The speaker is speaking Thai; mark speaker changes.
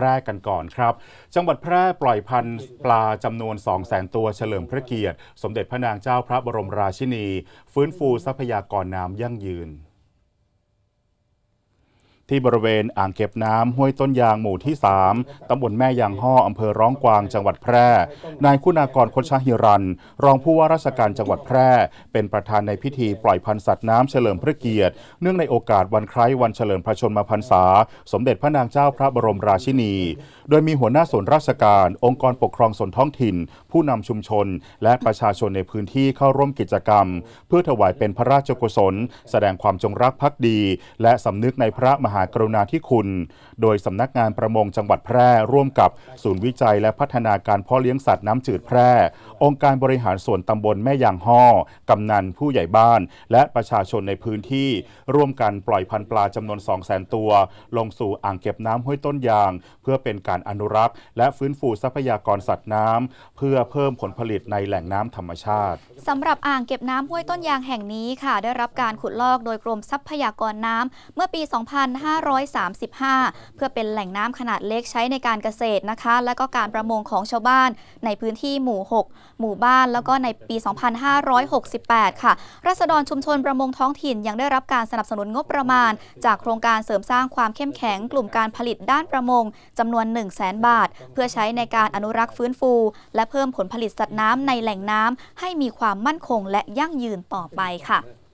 Speaker 1: แร่กันก่อนครับ จังหวัดแพร่ปล่อยพันธุ์ปลาจำนวน 2 0 0แสนตัวเฉลิมพระเกียรติ สมเด็จพระนางเจ้าพระบรมราชินี ฟื้นฟูทรัพยากรน้ำยั่งยืน ที่บริเวณอ่างเก็บน้ำห้วยต้นยางหมู่ที่ 3ตำบลแม่ยางห่ออำเภอร้องกวางจังหวัดแพร่ นายคุณากรคดชหิรัน รองผู้ว่าราชการจังหวัดแพร่ เป็นประธานในพิธีปล่อยพันธุ์สัตว์น้ำเฉลิมพระเกียรติ เนื่องในโอกาสวันคล้ายวันเฉลิมพระชนมพรรษา สมเด็จพระนางเจ้าพระบรมราชินี โดยมีหัวหน้าส่วนราชการ องค์กรปกครองส่วนท้องถิ่น ผู้นำชุมชน และประชาชนในพื้นที่เข้าร่วมกิจกรรม เพื่อถวายเป็นพระราชกุศล แสดงความจงรักภักดี และสำนึกในพระมหากรุณาธิคุณ โดยสำนักงานประมงจังหวัดแพร่ ร่วมกับศูนย์วิจัยและพัฒนาการเพาะเลี้ยงสัตว์น้ำจืดแพร่ องค์การบริหารส่วนตำบลแม่ยางห่อกำนันผู้ใหญ่บ้าน และประชาชนในพื้นที่ ร่วมกันปล่อยพันธุ์ปลาจำนวน 2 0 0 0 0 0 ตัว ลงสู่อ่างเก็บน้ำห้วยต้นยาง เพื่อเป็นการอนุรักษ์ และฟื้นฟูทรัพยากรสัตว์น้ำเพื่อเพิ่มผลผลิตในแหล่งน้ำธรรมชาติ
Speaker 2: สำหรับอ่างเก็บน้ำห้วยต้นยางแห่งนี้ค่ะ ได้รับการขุดลอกโดยกรมทรัพยากรน้ำเมื่อปี2535 เพื่อเป็นแหล่งน้ำขนาดเล็กใช้ในการเกษตรนะคะ และก็การประมงของชาวบ้านในพื้นที่หมู่ 6 หมู่บ้านแล้วก็ในปี 2568 ค่ะรัษฎรชุมชนประมงท้องถิ่นยังได้รับการสนับสนุนงบประมาณ จากโครงการเสริมสร้างความเข้มแข็งกลุ่มการผลิตด้านประมงจำนวน 1 0 0 0 0แบาท เพื่อใช้ในการอนุรักษ์ฟื้นฟู และเพิ่มผลผลิตสัตว์น้ำในแหล่งน้ำให้มีความมั่นคงและยั่งยืนต่อไปค่ะ